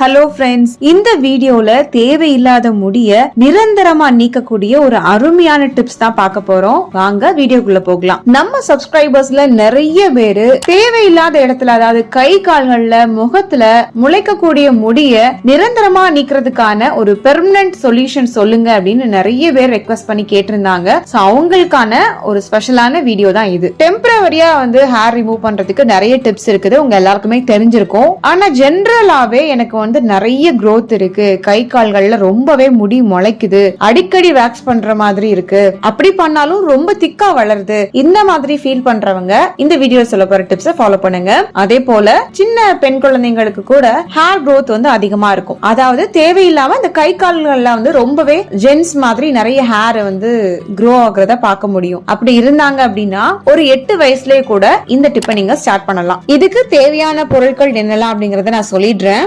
Hello friends இந்த வீடியோல தேவையில்லாத முடிய நிரந்தரமா நீக்கக்கூடிய ஒரு அருமையான டிப்ஸ் தான் பார்க்க போறோம். வாங்க வீடியோக்குள்ள போகலாம். நம்ம சப்ஸ்கிரைபர்ஸ்ல நிறைய பேரு தேவையில்லாத இடத்துல அதாவது கை கால்கள்ல முகத்துல முளைக்கக்கூடிய முடிய நிரந்தரமா நீக்கிறதுக்கான ஒரு பெர்மனன்ட் சொல்யூஷன் சொல்லுங்க அப்படின்னு நிறைய பேர் ரெக்வஸ்ட் பண்ணி கேட்டிருந்தாங்க. ஸோ அவங்களுக்கான ஒரு ஸ்பெஷலான வீடியோ தான் இது. டெம்பரவரியா வந்து ஹேர் ரிமூவ் பண்றதுக்கு நிறைய டிப்ஸ் இருக்குது. உங்க எல்லாருக்குமே தெரிஞ்சிருக்கும். ஆனா ஜென்ரலாவே எனக்கு வந்து வந்து நிறைய க்ரோத் இருக்கு. கை கால்கள்ல ரொம்பவே முடி முளைக்குது. அடிக்கடி வேக்ஸ் பண்ற மாதிரி இருக்கு. அப்படி பண்ணாலும் ரொம்ப திக்கா வளருது. இந்த மாதிரி ஃபீல் பண்றவங்க இந்த வீடியோ சொல்ல போற டிப்ஸை ஃபாலோ பண்ணுங்க. அதே போல சின்ன பெண் குழந்தைங்களுக்கு கூட ஹேர் க்ரோத் வந்து அதிகமா இருக்கும். அதாவது தேவையில்லாம இந்த கை கால்கள்ல வந்து ரொம்பவே ஜென்ஸ் மாதிரி நிறைய ஹேர் வந்து க்ரோ ஆகுறத பார்க்க முடியும். அப்படி இருந்தாங்க அப்படின்னா ஒரு எட்டு வயசுலயே கூட இந்த டிப்பை நீங்க ஸ்டார்ட் பண்ணலாம். இதுக்கு தேவையான பொருட்கள் என்னெல்லாம் அப்படிங்கறத நான் சொல்லிடுறேன்.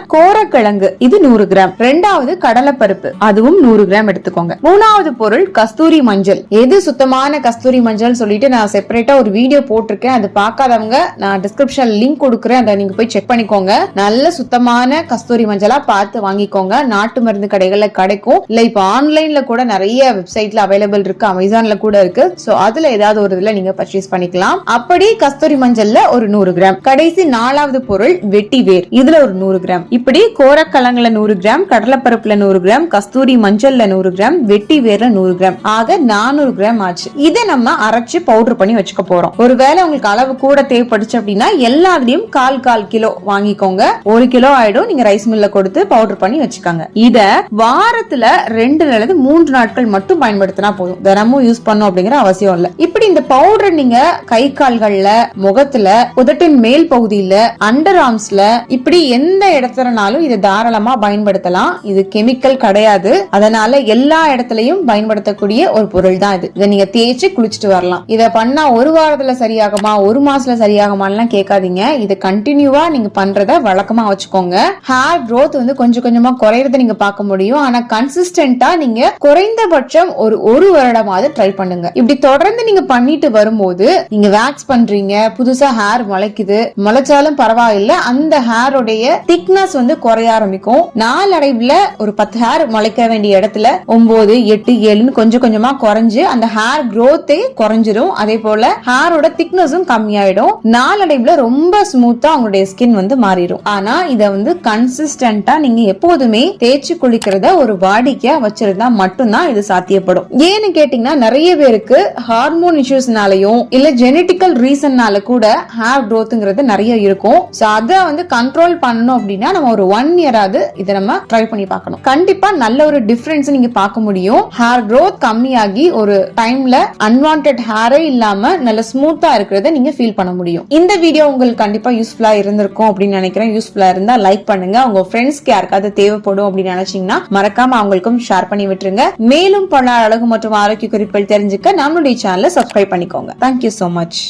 கிழங்கு இது நூறு கிராம். ரெண்டாவது கடலைப்பருப்பு அதுவும் நூறு கிராம் எடுத்துக்கோங்க. மூணாவது பொருள் கஸ்தூரி மஞ்சள். எது சுத்தமான கஸ்தூரி மஞ்சள் சொல்லிட்டு நான் செப்பரேட்டா ஒரு வீடியோ போட்டிருக்கேன். அது பார்க்காதவங்க நான் டிஸ்கிரிப்ஷன் லிங்க் கொடுக்குறேன். அதை நீங்க போய் செக் பண்ணிக்கோங்க. நல்ல சுத்தமான கஸ்தூரி மஞ்சளா பார்த்து வாங்கிக்கோங்க. நாட்டு மருந்து கடைகள்ல கிடைக்கும். இல்ல இப்ப ஆன்லைன்ல கூட நிறைய வெப்சைட்ல அவைலபிள் இருக்கு. அமேசான்ல கூட இருக்கு. சோ அதுல ஏதாவது ஒரு இதுல நீங்க பர்ச்சேஸ் பண்ணிக்கலாம். அப்படி கஸ்தூரி மஞ்சள்ல ஒரு நூறு கிராம். கடைசி நாலாவது பொருள் வெட்டி வேர். இதுல ஒரு நூறு கிராம். இப்படி கோரக்கலங்கல நூறு கிராம் கடலைப்பருப்புல நூறு கிராம் கஸ்தூரி மஞ்சள்ல நூறு கிராம் வெட்டி வேர்ல நூறு கிராம். ஆக நானூறு கிராம் ஆச்சு. இதை நம்ம அரைச்சு பவுடர் பண்ணி வச்சுக்க போறோம். ஒருவேளை உங்களுக்கு அளவு கூட தேவைப்படுச்சு அப்படின்னா எல்லாத்துலயும் கால் கால் கிலோ வாங்கிக்கோங்க. ஒரு கிலோ ஆயிடும். நீங்க ரைஸ் மில்ல கொடுத்து பவுடர் பண்ணி வச்சுக்காங்க. இத வாரத்துல ரெண்டு அல்லது மூன்று நாட்கள் மட்டும் பயன்படுத்தினா போதும். தினமும் யூஸ் பண்ணும் அப்படிங்கிற அவசியம் இல்ல. இப்படி இந்த பவுடர் நீங்க கை கால்கள்ல முகத்துல உதட்டின் மேல் பகுதியில அண்டர் ஆர்ம்ஸ்ல இப்படி எந்த இடத்துலனாலும் இதை தாராளமா பயன்படுத்தலாம். இது கெமிக்கல் கிடையாது. அதனால எல்லா இடத்துலயும் பயன்படுத்தக்கூடிய ஒரு பொருள் தான் இது. இதை நீங்க தேய்ச்சி குளிச்சுட்டு வரலாம். இத பண்ணா ஒரு வாரத்துல சரியாகுமா ஒரு மாசத்துல சரியாகுமான்லாம் கேட்காதீங்க. இதை கண்டினியூவா நீங்க பண்றத வழக்கமா வச்சுக்கோங்க. ஹேர் க்ரோத் வந்து கொஞ்சம் கொஞ்சமா குறையறத நீங்க பார்க்க முடியும். ஆனா கன்சிஸ்டன்டா நீங்க குறைந்தபட்சம் ஒரு ஒரு வருடமாவது ட்ரை பண்ணுங்க. இப்படி தொடர்ந்து நீங்க பண்ணிட்டு வரும்போது நீங்க வேக்ஸ் பண்றீங்க புதுசா ஹேர் முளைக்குது முளைச்சாலும் பரவாயில்ல அந்த ஹேருடைய திக்னஸ் வந்து குறைய ஆரம்பிக்கும். நாளடைவுல ஒரு பத்து ஹேர் முளைக்க வேண்டிய இடத்துல ஒன்பது எட்டு ஏழுன்னு கொஞ்சம் கொஞ்சமா குறைஞ்சு அந்த ஹேர் க்ரோத்தே குறைஞ்சிரும். அதே போல ஹேரோட திக்னஸும் கம்மியாயிடும். நாளடைவுல ரொம்ப ஸ்மூத்தா உங்களுடைய ஸ்கின் வந்து மாறிடும் ஆனா இத வந்து கன்சிஸ்டன்டா நீங்க எப்போதுமே தேய்ச்சி குளிக்கிறத ஒரு வாடிக்கையா வச்சிருந்தா மட்டும்தான் இது சாத்தியப்படும். ஏன்னு கேட்டீங்கன்னா நிறைய பேருக்கு ஹார்மோன் இஷ்யூஸ்னாலையும் இல்ல ஜெனட்டிக்கல் ரீசன்னால கூட ஹேர் க்ரோத்ங்கிறது நிறைய இருக்கும். சோ அத வந்து கண்ட்ரோல் பண்ணணும் அப்படின்னா நம்ம ஒரு ஒன் இயராவது இதை நம்ம ட்ரை பண்ணி பார்க்கணும். கண்டிப்பா நல்ல ஒரு டிஃபரன்ஸ் நீங்க பார்க்க முடியும். ஹேர் க்ரோத் கம்மியாகி ஒரு டைம்ல அன்வான்ட் ஹேரே இல்லாம நல்ல ஸ்மூத்தா இருக்கிறத நீங்க ஃபீல் பண்ண முடியும். இந்த வீடியோ உங்களுக்கு கண்டிப்பா யூஸ்ஃபுல்லா இருந்திருக்கும் அப்படின்னு நினைக்கிறேன். யூஸ்ஃபுல்லா இருந்தா லைக் பண்ணுங்க. உங்க ஃப்ரெண்ட்ஸ்க்கு யாருக்காவது தேவைப்படும் அப்படின்னு நினைச்சீங்கன்னா மறக்காம அவங்களுக்கும் ஷேர் பண்ணி விட்டுருங்க. மேலும் பல அழகு மற்றும் ஆரோக்கிய குறிப்புகள் தெரிஞ்சுக்க நம்மளுடைய சேனலை சப்ஸ்கிரைப் பண்ணிக்கோங்க. தேங்க்யூ ஸோ மச்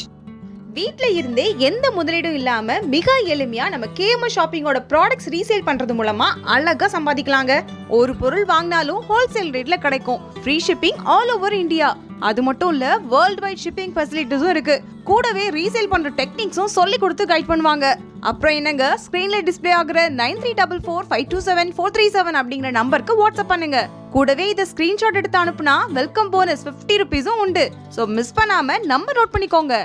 வீட்டில் இருந்தே எந்த முதலீடும் இல்லாமல் மிக எளிமையாக நம்ம கேஎம்எஸ் ஷாப்பிங்கோட ப்ராடக்ட்ஸ் ரீசேல் பண்ணுறது மூலமாக அழகாக சம்பாதிக்கலாங்க. ஒரு பொருள் வாங்கினாலும் ஹோல்சேல் ரேட்டில் கிடைக்கும். Free shipping all over India அது மட்டும் இல்ல வேர்ல்ட் வைட் ஷிப்பிங் ஃபெசிலிட்டிஸும் இருக்கு. கூடவே ரீசேல் பண்ற டெக்னிக்ஸும் சொல்லி கொடுத்து கைட் பண்ணுவாங்க. அப்புறம் என்னங்க? ஸ்கிரீன்ல டிஸ்ப்ளே ஆகுற nine three double four five two seven four three seven அப்படிங்கிற நம்பருக்கு வாட்ஸ்அப் பண்ணுங்க. கூடவே இதை ஸ்க்ரீன்ஷாட் எடுத்து அனுப்புனா வெல்கம் போனஸ் ஃபிஃப்டி ருபீஸும் உண்டு. ஸோ மிஸ் பண்ணாமல் நம்பர் நோட் பண்ணிக்கோங்க.